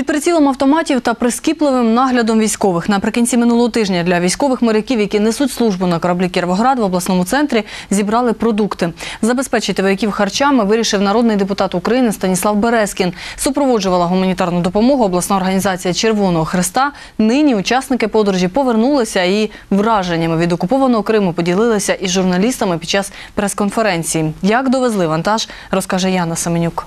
Під прицілом автоматів та прискіпливим наглядом військових наприкінці минулого тижня для військових моряків, які несуть службу на кораблі Кіровоград в обласному центрі, зібрали продукти. Забезпечити вояків харчами вирішив народний депутат України Станіслав Березкін. Супроводжувала гуманітарну допомогу обласна організація Червоного Христа. Нині учасники подорожі повернулися і враженнями від окупованого Криму поділилися із журналістами під час прес-конференції. Як довезли вантаж, розкаже Яна Семенюк.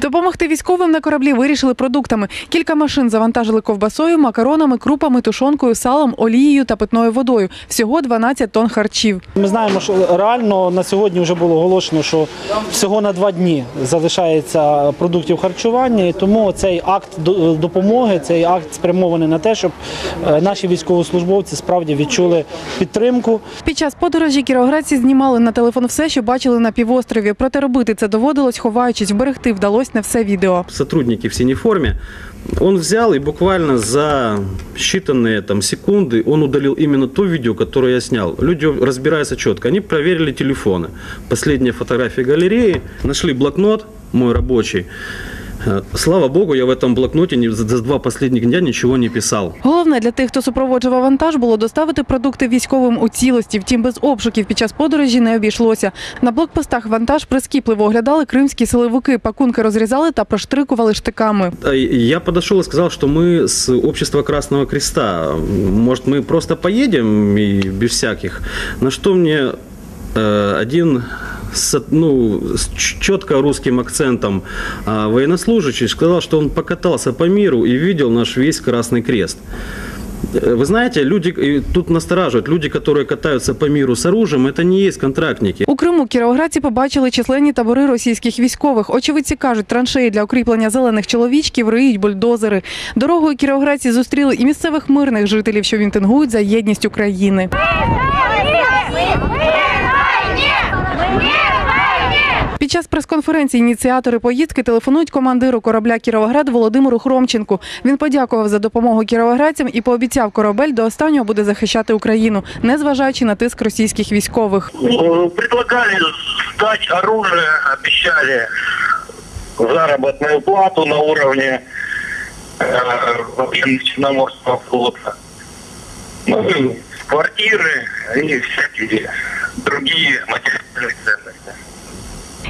Допомогти військовим на кораблі вирішили продуктами. Кілька машин завантажили ковбасою, макаронами, крупами, тушонкою, салом, олією та питною водою. Всього 12 тонн харчів. Ми знаємо, що реально на сьогодні вже було оголошено, що всього на два дні залишається продуктів харчування, і тому цей акт до- допомоги, цей акт спрямований на те, щоб е, наші військовослужбовці справді відчули підтримку. Під час подорожі кіровоградці знімали на телефон все, що бачили на півострові. Проте робити це доводилось, ховаючись, вберегти вдалося не все відео. сотрудники в синей форме, он взял и буквально за считанные там, секунды он удалил именно то видео, которое я снял. Люди разбираются четко. Они проверили телефоны. Последние фотографии галереи, нашли блокнот мой рабочий. Э, Слава богу, я в этом блокноте ни- за за два последних дня ничего не писал. Головне для тих, хто супроводжував вантаж, було доставити продукти військовим у цілості. Втім, без обшуків під час подорожі не обійшлося. На блокпостах вантаж прискіпливо оглядали кримські силовики, пакунки розрізали та проштрикували штиками. А Я подошел и сказал, что мы с общества Красного Креста. Может, мы просто поедем и без всяких. На что мне э, один с, ну, с ч- четко русским акцентом а, военнослужащий сказал, что он покатался по миру и видел наш весь Красный Крест. Э, Вы знаете, люди, и тут настораживают, люди, которые катаются по миру с оружием, это не есть контрактники. У Криму кіровоградці побачили численні табори російських військових. Очевидці кажуть, траншеї для укріплення зелених чоловічків риють бульдозери. Дорогою кіровоградці зустріли і місцевих мирних жителів, що вінтингують за єдність України. прес-конференції ініціатори поїздки телефонують командиру корабля Кіровоград Володимиру Хромченку. Він подякував за допомогу кіровоградцям і пообіцяв, корабель до останнього буде захищати Україну, незважаючи на тиск російських військових. Э, Предлагали сдать оружие, обещали заработную плату на уровне э, военно-черноморского флота. Ну, и квартиры и всякие другие материальные ценности.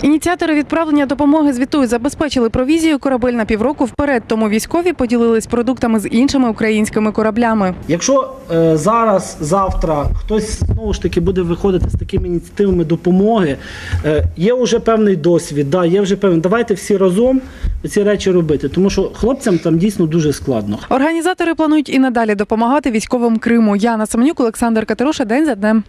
Ініціатори відправлення допомоги звітують, забезпечили провізію корабель на півроку вперед. Тому військові поділились продуктами з іншими українськими кораблями. Якщо е, зараз, завтра хтось знову ж таки буде виходити з такими ініціативами допомоги, е, є вже певний досвід, да, є вже певний. Давайте всі разом ці речі робити, тому що хлопцям там дійсно дуже складно. Організатори планують і надалі допомагати військовим Криму. Яна Семенюк, Олександр Катеруша. День за днем.